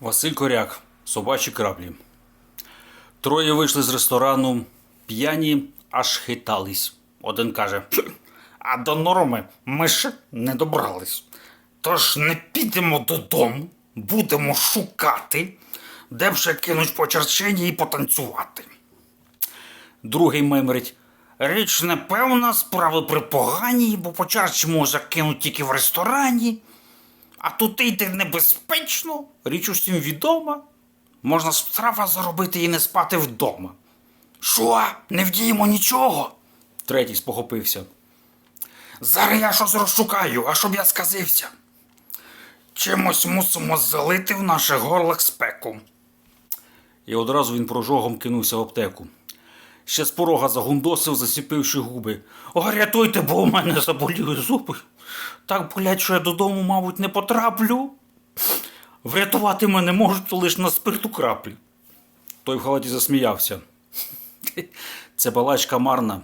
Василь Коряк, собачі краплі. Троє вийшли з ресторану, п'яні аж хитались. Один каже: А до норми ми ще не добрались. Тож не підемо додому, будемо шукати, де б ще кинуть по черчині і потанцювати. Другий мемрить. Річ непевна, справи припогані, бо по чарчі може кинуть тільки в ресторані. А тут йти небезпечно, річ усім відома. Можна страва заробити і не спати вдома. Що? Не вдіємо нічого? Третій спохопився. Зараз я щось розшукаю, а щоб я сказився. Чимось мусимо залити в наших горлах спеку. І одразу він прожогом кинувся в аптеку. Ще з порога загундосив, засіпивши губи. О, рятуйте, бо у мене заболіли зуби. Так болять, що я додому, мабуть, не потраплю. Врятувати мене можуть лише на спирту краплі. Той в халаті засміявся. Це балачка марна.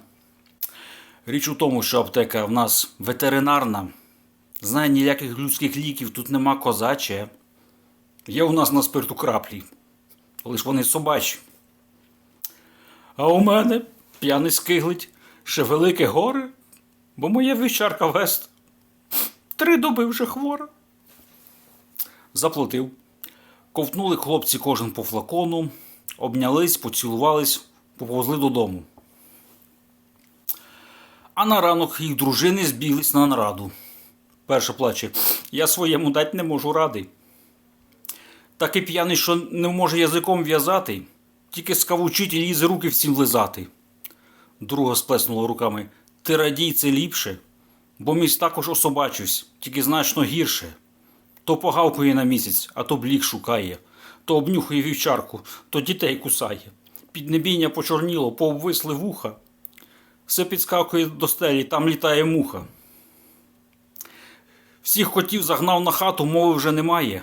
Річ у тому, що аптека в нас ветеринарна. Знає, ніяких людських ліків тут нема козаче. Є у нас на спирту краплі. Лиш вони собачі. А у мене п'яний скиглить, ще велике горе, бо моя вівчарка вест. Три доби вже хвора. Заплатив. Ковтнули хлопці кожен по флакону, обнялись, поцілувались, поповзли додому. А на ранок їх дружини збіглись на нараду. Перша плаче: Я своєму дать не можу ради. Такий п'яний, що не може язиком в'язати, тільки скавучить і лізе руки всім лизати. Друга сплеснула руками. Ти радій це ліпше, бо місь також особачусь, тільки значно гірше. То погавкує на місяць, а то блік шукає, то обнюхує вівчарку, то дітей кусає. Піднебіння почорніло, пообвисли вуха. Все підскакує до стелі, там літає муха. Всіх котів загнав на хату, мови вже немає.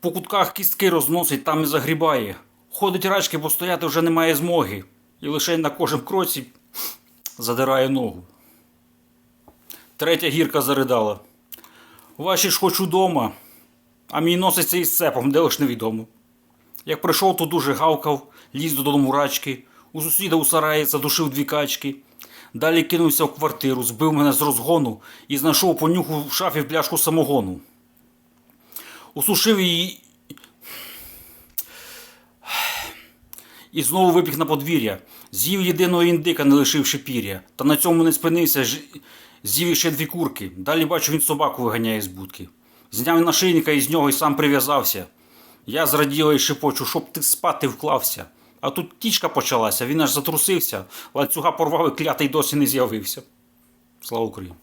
По кутках кістки розносить, там і загрібає. Ходить рачки, бо стояти вже немає змоги. І лише на кожному кроці задирає ногу. Третя гірка заридала. Ваші ж хоч удома, а мій носиться із цепом, де лиш невідомо. Як прийшов, то дуже гавкав, ліз додому рачки, у сусіда у сараї задушив дві качки. Далі кинувся в квартиру, збив мене з розгону і знайшов понюху в шафі пляшку самогону. Усушив її і знову вибіг на подвір'я. З'їв єдиного індика, не лишивши пір'я. Та на цьому не спинився, ж- з'їв ще дві курки. Далі бачу, він собаку виганяє з будки. Зняв нашийника із нього і сам прив'язався. Я зраділа і шепочу, щоб ти спати вклався. А тут тічка почалася, він аж затрусився, ланцюга порвав і клятий досі не з'явився. Слава Україні!